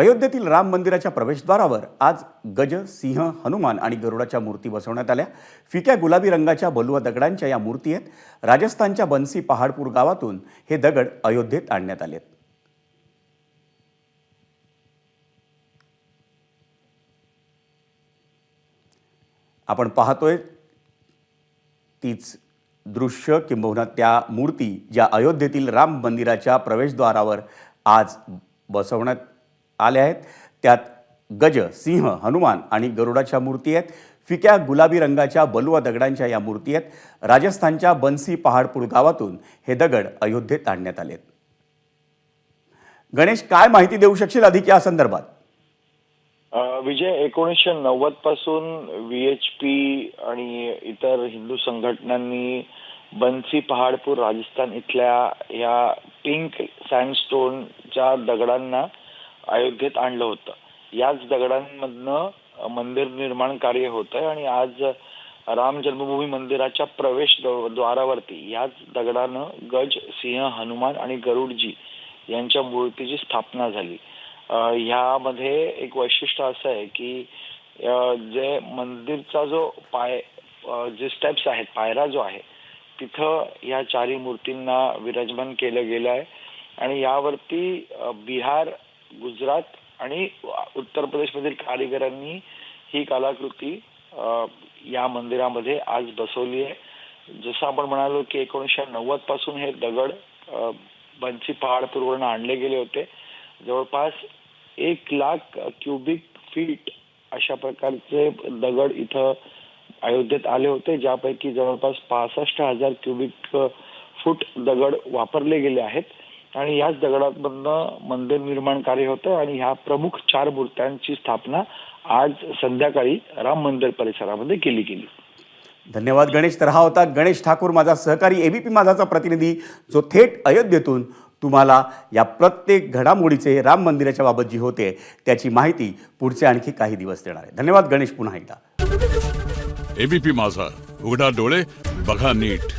अयोध्येतील राम मंदिराच्या प्रवेशद्वारावर आज गज सिंह हनुमान आणि गरुडाच्या मूर्ती बसवण्यात आल्या. फिक्या गुलाबी रंगाच्या बलुआ दगडांच्या या मूर्ती आहेत. राजस्थानच्या बन्सी पहाडपूर गावातून हे दगड अयोध्येत आणण्यात आलेत. आपण पाहतोय तीच दृश्य किंबहुना त्या मूर्ती ज्या अयोध्येतील राम मंदिराच्या प्रवेशद्वारावर आज बसवण्यात आल्या आहेत. त्यात गज सिंह हनुमान आणि गरुडाच्या मूर्ती आहेत. फिक्या गुलाबी रंगाच्या बलुआ दगडांच्या या मूर्ती आहेत. राजस्थानच्या बन्सी पहाडपूर गावातून हे दगड अयोध्येत आणण्यात आले गणेश काय माहिती देऊ शकशील अधिक या संदर्भात? विजय एकोणीसशे नव्वदपासून व्हीएचपी आणि इतर हिंदू संघटनांनी बन्सी पहाडपूर राजस्थान इथल्या या पिंक सँडस्टोनच्या दगडांना अयोध्येत आणलं होतं. याच दगडांमधनं मंदिर निर्माण कार्य होत आहे आणि आज राम जन्मभूमी मंदिराच्या प्रवेश द्वारावरती याच दगडानं गज सिंह हनुमान आणि गरुडजी यांच्या मूर्तीची स्थापना झाली. ह्यामध्ये एक वैशिष्ट्य असं आहे की जे मंदिरचा जो पाय जे स्टेप्स आहेत पायरा जो आहे तिथं ह्या चारही मूर्तींना विराजमान केलं गेलं आहे आणि यावरती बिहार गुजरात आणि उत्तर प्रदेशमधील कारिगरांनी ही कलाकृती या मंदिरामध्ये आज बसवली आहे. जसं आपण म्हणालो की एकोणीसशे नव्वदपासून हे दगड अ, पहाड पहाडपूरवरून आणले गेले होते. जवळपास एक लाख क्युबिक फीट अशा प्रकारचे दगड इथं अयोध्येत आले होते ज्यापैकी जवळपास पासष्ट हजार क्युबिक फूट दगड वापरले गेले आहेत. आणि याच दगडांमधनं मंदिर निर्माण कार्य होतं आणि ह्या प्रमुख चार मूर्त्यांची स्थापना आज संध्याकाळी राम मंदिर परिसरामध्ये केली गेली. धन्यवाद गणेश. तर हा होता गणेश ठाकूर माझा सहकारी एबीपी माझाचा प्रतिनिधी जो थेट अयोध्येतून तुम्हाला या प्रत्येक घडामोडीचे राम मंदिराच्या बाबत जी होते त्याची माहिती पुढचे आणखी काही दिवस देणार आहे. धन्यवाद गणेश पुन्हा एकदा. एबीपी माझा उघडा डोळे बघा नीट.